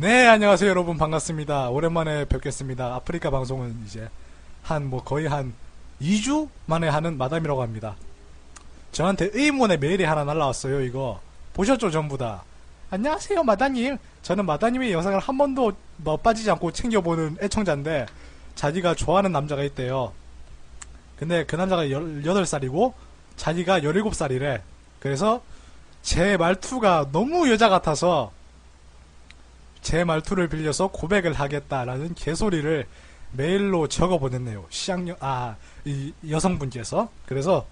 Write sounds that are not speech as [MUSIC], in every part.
네, 안녕하세요, 여러분. 반갑습니다. 오랜만에 뵙겠습니다. 아프리카 방송은 이제 한, 뭐, 거의 한 2주 만에 하는 마담이라고 합니다. 저한테 의문의 메일이 하나 날라왔어요, 이거. 보셨죠, 전부 다. 안녕하세요, 마다님. 저는 마다님의 영상을 한 번도 뭐 빠지지 않고 챙겨보는 애청자인데, 자기가 좋아하는 남자가 있대요. 근데 그 남자가 18살이고, 자기가 17살이래. 그래서 제 말투가 너무 여자 같아서, 제 말투를 빌려서 고백을 하겠다라는 개소리를 메일로 적어 보냈네요. 시학년, 아, 이 여성분께서. 그래서,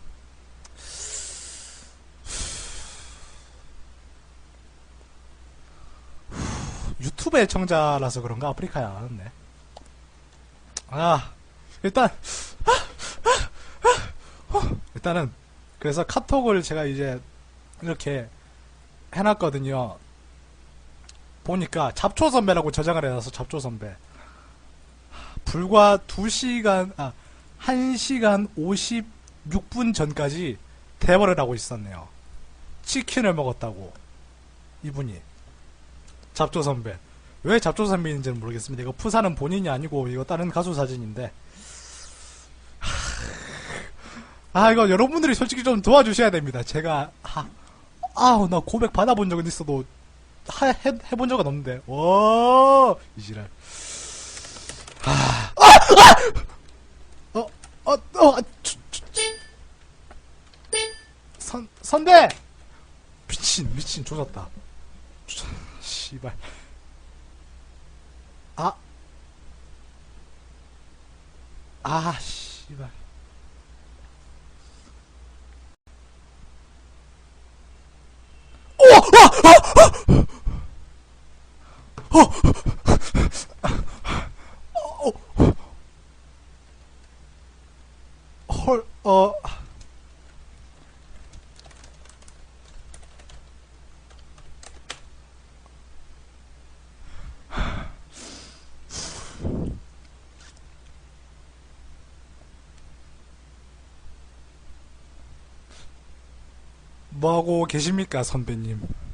유튜브 애청자라서 그런가 아프리카에 안 왔네. 아, 일단, 일단은, 그래서 카톡을 제가 이제 이렇게 해놨거든요. 보니까 잡초 선배라고 저장을 해놔서 잡초 선배. 불과 2시간, 아, 1시간 56분 전까지 대화를 하고 있었네요. 치킨을 먹었다고. 이분이. 잡초 선배. 왜 잡초 선배인지는 모르겠습니다. 이거 푸사는 본인이 아니고, 이거 다른 가수 사진인데. 아, 이거 여러분들이 솔직히 좀 도와주셔야 됩니다. 제가, 아, 아우, 나 고백 받아본 적은 있어도, 하, 해, 해본 적은 없는데. 오, 이지랄. 아, 아, 아! 어, 어, 어, 아, 추, 추, 추. 선, 선배! 미친, 미친, 조졌다. 조- 씨발. 아. 아, 씨발. 헐, 어. 뭐하고 계십니까, 선배님?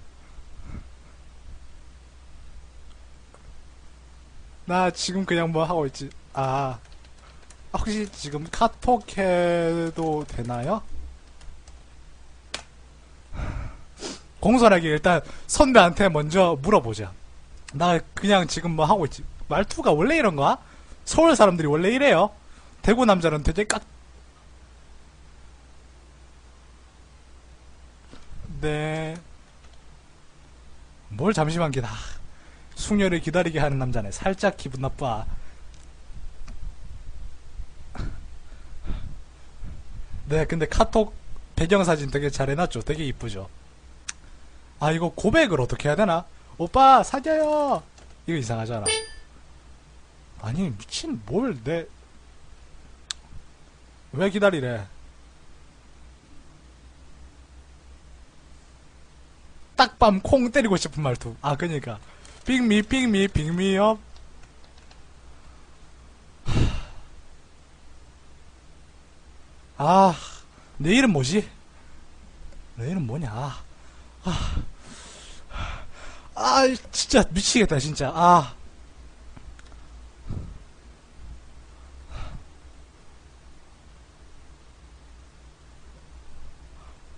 나 지금 그냥 뭐 하고 있지. 아, 혹시 지금 카톡 해도 되나요? 공손하게 일단 선배한테 먼저 물어보자. 나 그냥 지금 뭐 하고 있지. 말투가 원래 이런가? 서울 사람들이 원래 이래요. 대구 남자는 되게 깍. 네. 뭘 잠시만 기다. 숙녀를 기다리게 하는 남자네. 살짝 기분 나빠. 네, 근데 카톡 배경사진 되게 잘 해놨죠. 되게 이쁘죠. 아, 이거 고백을 어떻게 해야 되나? 오빠, 사겨요! 이거 이상하잖아. 아니, 미친, 뭘, 내, 왜 기다리래? 딱밤 콩 때리고 싶은 말투. 아, 그니까. 빅미, 빅미, 빅미업. 아, 내 이름 뭐지? 내 이름 뭐냐? 아, 아, 진짜 미치겠다, 진짜. 아.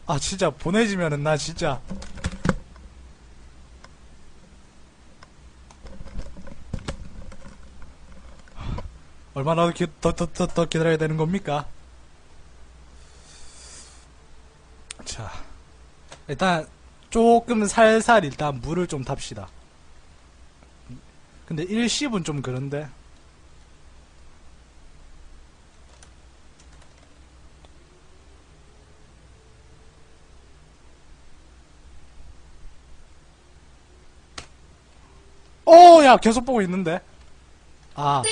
아, 진짜 보내지면은 나 진짜. 얼마나 기, 더, 더, 더, 더 기다려야 되는 겁니까? 자, 일단 조금 살살 일단 물을 좀 탑시다. 근데 일시분 좀 그런데. 오, 야, 계속 보고 있는데. 아.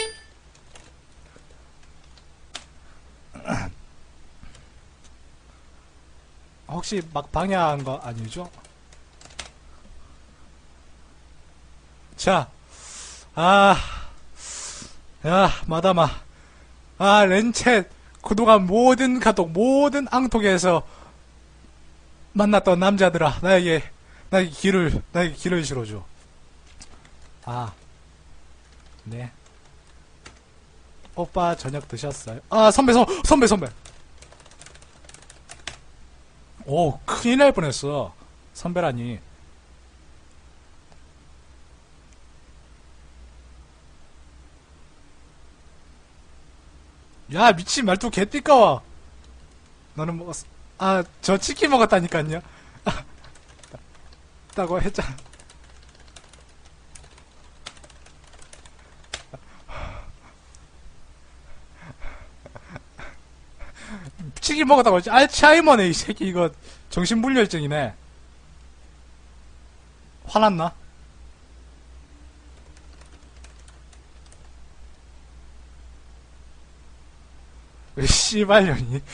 혹시 막 방해한 거 아니죠? 자, 아, 야, 마다마. 아, 렌챗, 그동안 모든 카톡, 모든 앙톡에서 만났던 남자들아, 나에게, 나에게 길을, 나에게 길을 실어줘. 아, 네. 오빠 저녁 드셨어요? 아, 선배, 선, 선배, 선배. 오, 큰일 날 뻔했어. 선배라니. 야, 미친 말투 개띠까워. 너는 먹었어. 아, 저 치킨 먹었다니까요. 다고 [LAUGHS] 했잖아. 치킨 먹었다고 했지. 알츠하이머네, 이 새끼. 이거 정신분열증이네. 화났나? 왜 씨발년이? [LAUGHS]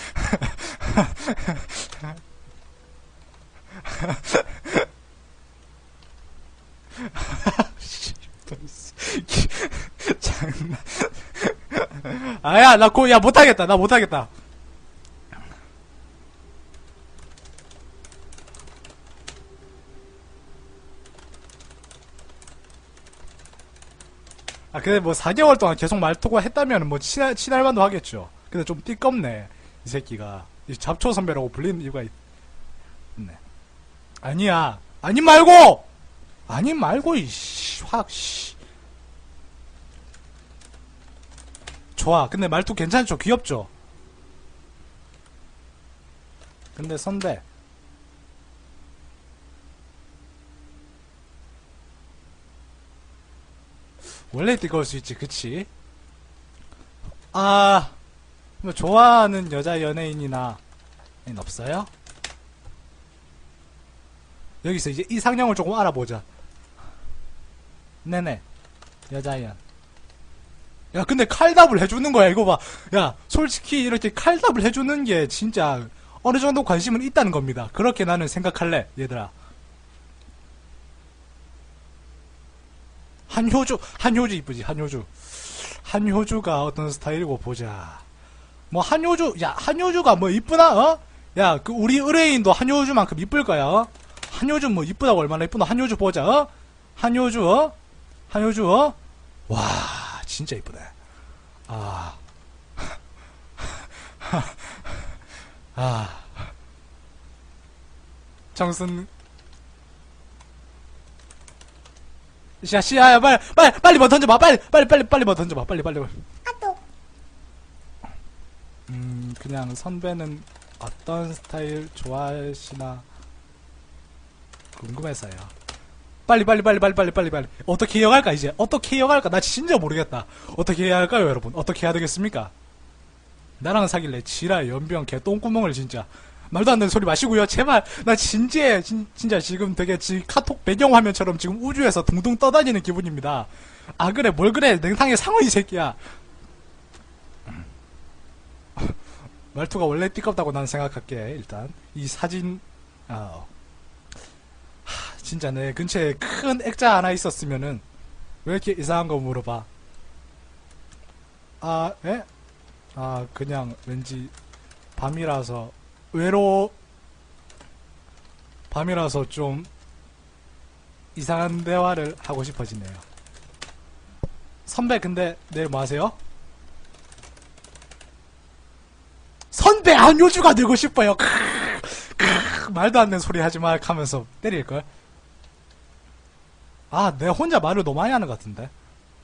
장난. 아야, 나 고, 야, 못하겠다. 나 못하겠다. 아, 근데 뭐 4개월 동안 계속 말투가 했다면 뭐 친할, 친할 만도 하겠죠. 근데 좀 띠껍네. 이 새끼가. 이 잡초 선배라고 불리는 이유가 있, 네. 아니야. 아니 말고! 아니 말고, 이씨, 확, 씨. 좋아. 근데 말투 괜찮죠? 귀엽죠? 근데 선배. 원래 뜨거울 수 있지, 그치? 아, 뭐, 좋아하는 여자 연예인이나, 인 없어요? 여기서 이제 이상형을 조금 알아보자. 네네. 여자연. 야, 근데 칼답을 해주는 거야, 이거 봐. 야, 솔직히 이렇게 칼답을 해주는 게 진짜 어느 정도 관심은 있다는 겁니다. 그렇게 나는 생각할래, 얘들아. 한효주, 한효주 이쁘지, 한효주. 한효주가 어떤 스타일이고 보자. 뭐, 한효주, 야, 한효주가 뭐 이쁘나, 어? 야, 그, 우리 의뢰인도 한효주만큼 이쁠 거야, 어? 한효주 뭐 이쁘다고 얼마나 이쁘나, 한효주 보자, 어? 한효주, 어? 한효주, 어? 와, 진짜 이쁘네. 아. [LAUGHS] 아. 정순, 야, 씨, 야, 야, 빨리, 빨리, 빨리 뭐 던져봐. 빨리, 빨리, 빨리, 빨리 뭐 던져봐. 빨리, 빨리. 빨리. 음, 그냥 선배는 어떤 스타일 좋아하시나 궁금해서요. 빨리, 빨리, 빨리, 빨리, 빨리, 빨리, 빨리. 어떻게 이어갈까, 이제? 어떻게 이어갈까? 나 진짜 모르겠다. 어떻게 해야 할까요, 여러분? 어떻게 해야 되겠습니까? 나랑 사귈래. 지랄, 연병, 개, 똥구멍을 진짜. 말도 안 되는 소리 마시고요. 제발. 나 진지해. 진, 진짜 지금 되게 지 카톡 배경 화면처럼 지금 우주에서 둥둥 떠다니는 기분입니다. 아, 그래. 뭘 그래. 냉탕의 상어 이 새끼야. [LAUGHS] 말투가 원래 띠껍다고 난 생각할게. 일단. 이 사진, 아, 하, 진짜 내 근처에 큰 액자 하나 있었으면은 왜 이렇게 이상한 거 물어봐? 아, 에? 아, 그냥 왠지 밤이라서 외로 밤이라서 좀 이상한 대화를 하고 싶어지네요. 선배 근데 내일 뭐 하세요? 선배 안효주가 되고 싶어요. 크으, 말도 안 되는 소리 하지 마 하면서 때릴걸. 아, 내가 혼자 말을 너무 많이 하는 것 같은데.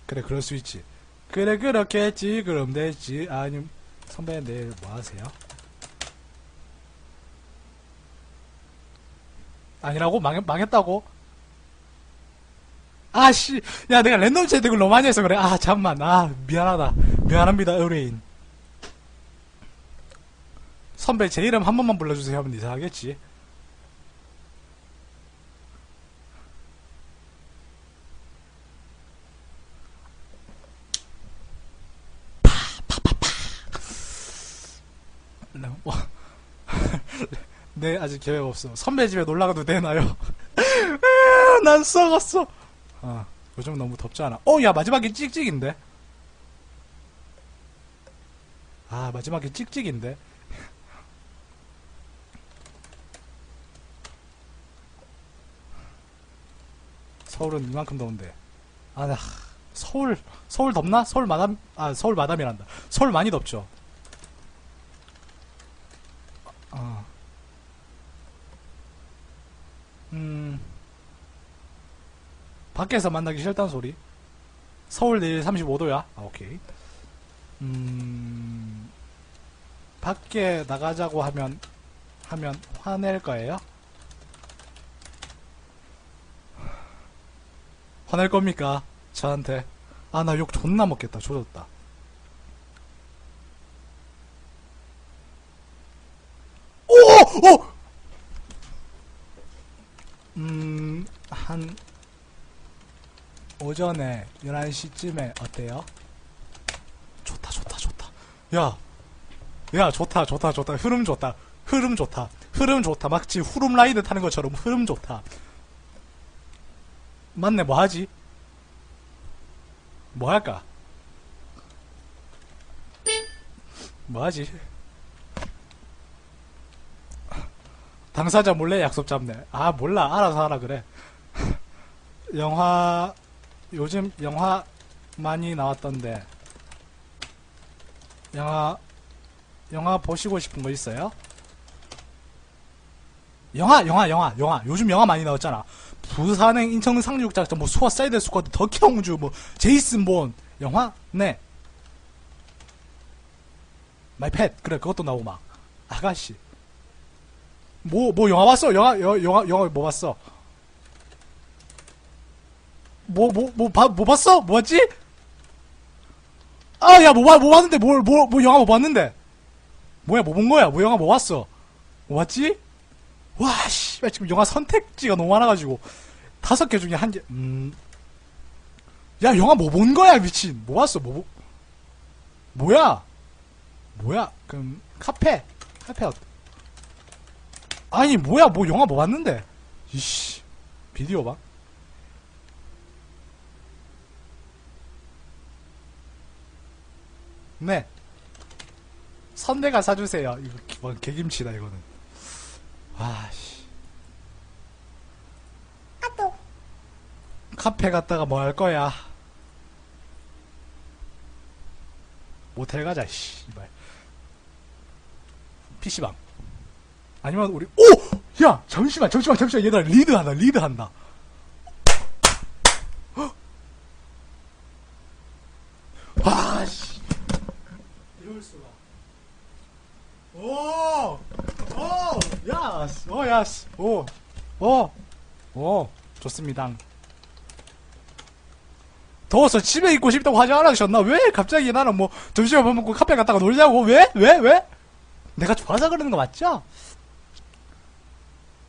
그래, 그럴 수 있지. 그래, 그렇겠지. 그럼 됐지. 아니, 선배 내일 뭐 하세요? 아니라고? 망했, 망했다고? 아씨, 야, 내가 랜덤 채팅을 너무 많이 해서 그래. 아, 잠만. 아, 미안하다. 미안합니다, 의뢰인. 선배, 제 이름 한 번만 불러주세요 하면 이상하겠지. 네, 뭐. 네, 아직 계획 없어. 선배 집에 놀러 가도 되나요? [LAUGHS] 아, 난 썩었어. 아, 요즘 너무 덥지 않아? 어, 야, 마지막에 찍찍인데? 아, 마지막에 찍찍인데? 서울은 이만큼 더운데. 아, 나, 서울, 서울 덥나? 서울 마담, 아, 서울 마담이란다. 서울 많이 덥죠? 어. 음, 밖에서 만나기 싫다는 소리? 서울 내일 35도야? 아, 오케이. 음, 밖에 나가자고 하면, 하면 화낼 거예요? 화낼 겁니까? 저한테. 아, 나 욕 존나 먹겠다. 조졌다. 오! 오! 음, 한, 오전에 11시쯤에 어때요? 좋다, 좋다, 좋다. 야, 야, 좋다, 좋다, 좋다. 흐름 좋다. 흐름 좋다. 흐름 좋다. 마치 후름 라이드 타는 것처럼 흐름 좋다. 맞네, 뭐 하지? 뭐 할까? 뭐 하지? 당사자 몰래 약속 잡네. 아, 몰라. 알아서 하라 그래. 영화, 요즘 영화 많이 나왔던데. 영화, 영화 보시고 싶은 거 있어요? 영화, 영화, 영화, 영화. 요즘 영화 많이 나왔잖아. 부산행 인천 상륙작전, 뭐 수아사이드 스쿼드, 덕형주, 뭐 제이슨 본 영화? 네. 마이 팻 그래 그것도 나오고 막 아가씨. 뭐뭐 영화 봤어? 영화 여, 영화 영화 뭐 봤어? 뭐 뭐 뭐 봐 뭐 봤어? 뭐 봤지? 아 야 뭐 봐 뭐 봤는데 뭘 뭐 뭐 영화 뭐 봤는데? 뭐야 뭐 본 거야? 뭐 영화 뭐 봤어? 뭐 봤지? 와, 씨, 지금 영화 선택지가 너무 많아가지고 다섯 개 중에 한 개. 음, 야, 영화 뭐 본 거야, 미친? 뭐 봤어? 뭐, 보- 뭐야? 뭐야? 그럼 카페, 카페 어때? 아니, 뭐야? 뭐 영화 뭐 봤는데? 이씨, 비디오 봐. 네. 선배가 사주세요. 이거 기- 뭐 개김치다 이거는. 아, 씨. 카페 갔다가 뭐 할 거야? 모텔 가자, 씨. 발 PC방. 아니면 우리, 오! 야! 잠시만, 잠시만, 잠시만. 얘들아, 리드 한다, 리드 한다. 헉! 아, 씨. 이럴 수가. 오! 오! 야스! 오, 야스! 오! 오! 오! 좋습니다. 더워서 집에 있고 싶다고 하지 않으셨나? 왜 갑자기 나는 뭐 점심을 밥 먹고 카페 갔다가 놀자고? 왜? 왜? 왜? 내가 좋아서 그러는 거 맞죠?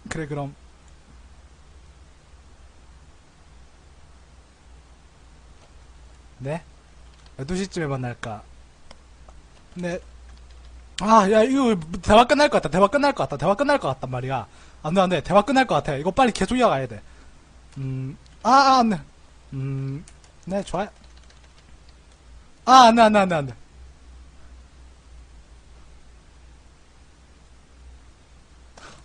그래 그럼 네? 12시쯤에 만날까? 네. 아, 야, 이거 대화 끝날 것 같다. 대화 끝날 것 같다. 대화 끝날 것 같단 말이야. 안 돼, 안 돼. 대화 끝날 것 같아. 이거 빨리 계속 이어가야 돼. 음, 아, 아, 안 돼. 음, 네, 좋아요. 아, 안 돼, 안 돼, 안 돼, 안 돼.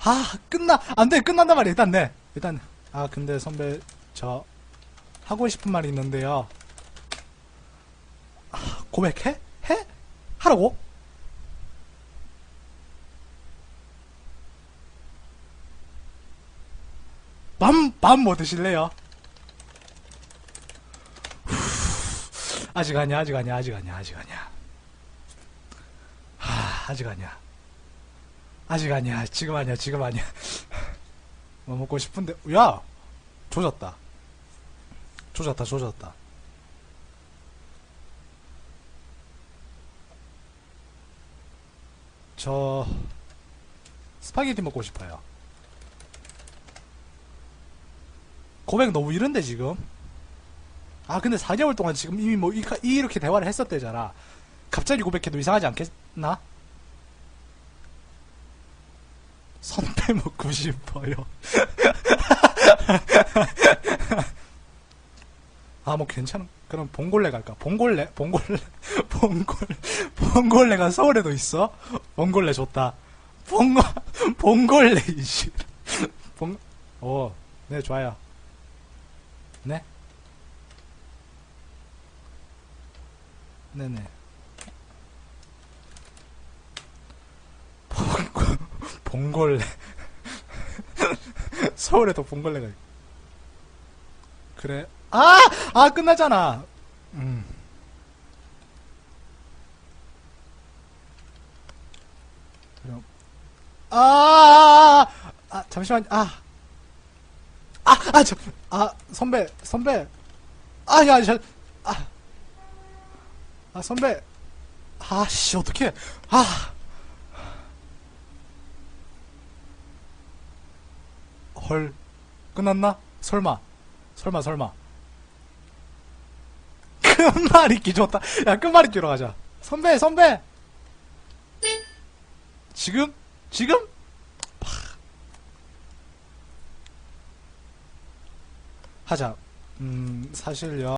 아, 끝나, 안 돼, 끝난단 말이야. 일단, 네. 일단, 아, 근데 선배, 저, 하고 싶은 말이 있는데요. 아, 고백해? 해? 하라고? 밤, 밤 뭐 드실래요? [SIGHS] 아직 아니야, 아직 아니야, 아직 아니야, 아직 아니야. 하, 아직 아니야. 아직 아니야, 지금 아니야, 지금 아니야. [LAUGHS] 뭐 먹고 싶은데, 야! 조졌다. 조졌다, 조졌다. 저, 스파게티 먹고 싶어요. 고백 너무 이른데, 지금? 아, 근데 4개월 동안 지금 이미 뭐, 이, 이렇게 대화를 했었대잖아. 갑자기 고백해도 이상하지 않겠나? 선배 [LAUGHS] 먹고 싶어요. [LAUGHS] 아, 뭐 괜찮아. 그럼 봉골레 갈까? 봉골레? 봉골레? [LAUGHS] 봉골레? 봉골레가 서울에도 있어? 봉골레 좋다. 봉, 봉골레, 이씨. 봉, 오, 네, 좋아요. 네? 네네. 봉- 봉골레. [LAUGHS] 서울에도 봉골레가 있 그래. 아! 아, 끝나잖아. 음. 아, 아, 아, 아, 잠시만, 아. 아, 아, 저, 아, 선배, 선배. 아, 야, 저, 아. 아, 선배. 아, 씨, 어떡해. 아. 헐. 끝났나? 설마. 설마, 설마. 끝말잇기 좋다. 야, 끝말잇기로 가자. 선배, 선배! 지금? 지금? 파. 하자. 음, 사실요.